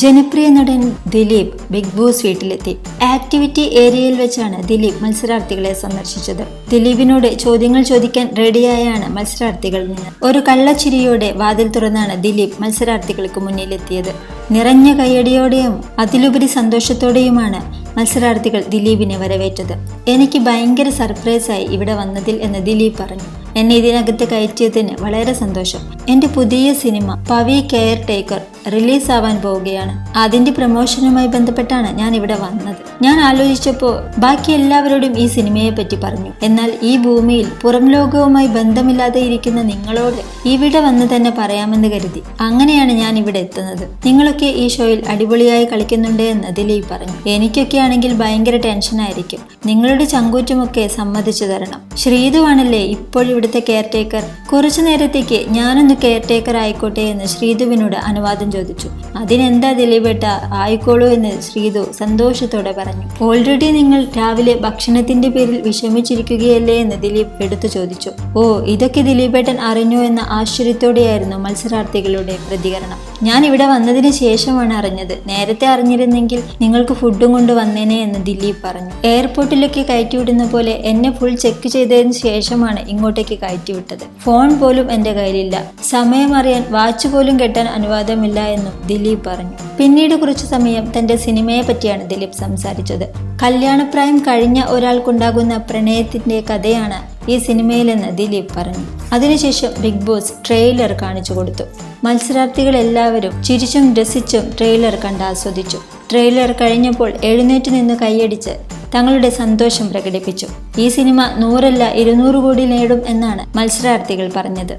ജനപ്രിയ നടൻ Dileep big boss വീട്ടിലെത്തി. ആക്ടിവിറ്റി ഏരിയയിൽ വെച്ചാണ് ദിലീപ് മത്സരാർത്ഥികളെ സന്ദർശിച്ചത്. ദിലീപിനോട് ചോദ്യങ്ങൾ ചോദിക്കാൻ റെഡിയായാണ് മത്സരാർത്ഥികൾ നിന്ന്. ഒരു കള്ളച്ചിരിയോടെ വാതിൽ തുറന്നാണ് ദിലീപ് മത്സരാർത്ഥികൾക്ക് മുന്നിലെത്തിയത്. നിറഞ്ഞ കയ്യടിയോടെയും അതിലുപരി സന്തോഷത്തോടെയുമാണ് മത്സരാർത്ഥികൾ ദിലീപിനെ വരവേറ്റത്. എനിക്ക് ഭയങ്കര സർപ്രൈസായി ഇവിടെ വന്നതിൽ എന്ന് ദിലീപ് പറഞ്ഞു. എന്നെ ഇതിനകത്ത് കയറ്റിയതിന് വളരെ സന്തോഷം. എന്റെ പുതിയ cinema Pavi caretaker release ആവാൻ പോവുകയാണ്. അതിന്റെ പ്രൊമോഷനുമായി ബന്ധപ്പെട്ടാണ് ഞാൻ ഇവിടെ വന്നത്. ഞാൻ ആലോചിച്ചപ്പോൾ ബാക്കി എല്ലാവരോടും ഈ സിനിമയെ പറ്റി പറഞ്ഞു. എന്നാൽ ഈ ഭൂമിയിൽ പുറം ലോകവുമായി ബന്ധമില്ലാതെ ഇരിക്കുന്ന നിങ്ങളോട് ഇവിടെ വന്ന് തന്നെ പറയാമെന്ന് കരുതി. അങ്ങനെയാണ് ഞാൻ ഇവിടെ എത്തുന്നത്. നിങ്ങളൊക്കെ ഈ ഷോയിൽ അടിപൊളിയായി കളിക്കുന്നുണ്ട് എന്ന് ദിലീപ് പറഞ്ഞു. എനിക്കൊക്കെ ആണെങ്കിൽ ഭയങ്കര ടെൻഷനായിരിക്കും. നിങ്ങളുടെ ചങ്കൂറ്റമൊക്കെ സമ്മതിച്ചു തരണം. ശ്രീതുവാണല്ലേ ഇപ്പോൾ ഇവിടുത്തെ കെയർ ടേക്കർ കുറച്ചു നേരത്തേക്ക് ഞാനൊന്ന് കെയർ ടേക്കർ ആയിക്കോട്ടെ എന്ന് ശ്രീതുവിനോട് അനുവാദം ചോദിച്ചു. അതിനെന്താ ദിലീപേട്ട ആയിക്കോളൂ എന്ന് ശ്രീതു സന്തോഷത്തോടെ പറഞ്ഞു. ഓൾറെഡി നിങ്ങൾ രാവിലെ ഭക്ഷണത്തിന്റെ പേരിൽ വിഷമിച്ചിരിക്കുകയല്ലേ എന്ന് ദിലീപ് എടുത്തു ചോദിച്ചു. ഓ ഇതൊക്കെ ദിലീപേട്ടൻ അറിഞ്ഞു എന്ന ആശ്ചര്യത്തോടെയായിരുന്നു മത്സരാർത്ഥികളുടെ പ്രതികരണം. ഞാൻ ഇവിടെ വന്നതിന് ശേഷമാണ് അറിഞ്ഞത്. നേരത്തെ അറിഞ്ഞിരുന്നെങ്കിൽ നിങ്ങൾക്ക് ഫുഡും കൊണ്ട് വന്നേനെ എന്ന് ദിലീപ് പറഞ്ഞു. എയർപോർട്ടിലൊക്കെ കയറ്റിവിടുന്ന പോലെ എന്നെ ഫുൾ ചെക്ക് ചെയ്തതിന് ശേഷമാണ് ഇങ്ങോട്ടേക്ക് കയറ്റിവിട്ടത്. ഫോൺ പോലും എന്റെ കയ്യിലില്ല. സമയമറിയാൻ വാച്ച് പോലും കെട്ടാൻ അനുവാദമില്ല എന്നും ദിലീപ് പറഞ്ഞു. പിന്നീട് കുറച്ചു സമയം തന്റെ സിനിമയെ പറ്റിയാണ് ദിലീപ് സംസാരിച്ചത്. കല്യാണപ്രായം കഴിഞ്ഞ ഒരാൾക്കുണ്ടാകുന്ന പ്രണയത്തിന്റെ കഥയാണ് ഈ സിനിമയിലെന്ന് ദിലീപ് പറഞ്ഞു. അതിനുശേഷം ബിഗ് ബോസ് ട്രെയിലർ കാണിച്ചു കൊടുത്തു. മത്സരാർത്ഥികൾ എല്ലാവരും ചിരിച്ചും രസിച്ചും ട്രെയിലർ കണ്ട് ആസ്വദിച്ചു. ട്രെയിലർ കഴിഞ്ഞപ്പോൾ എഴുന്നേറ്റ് നിന്ന് കൈയടിച്ച് തങ്ങളുടെ സന്തോഷം പ്രകടിപ്പിച്ചു. ഈ സിനിമ നൂറല്ല ഇരുന്നൂറ് കോടി നേടും എന്നാണ് മത്സരാർത്ഥികൾ പറഞ്ഞത്.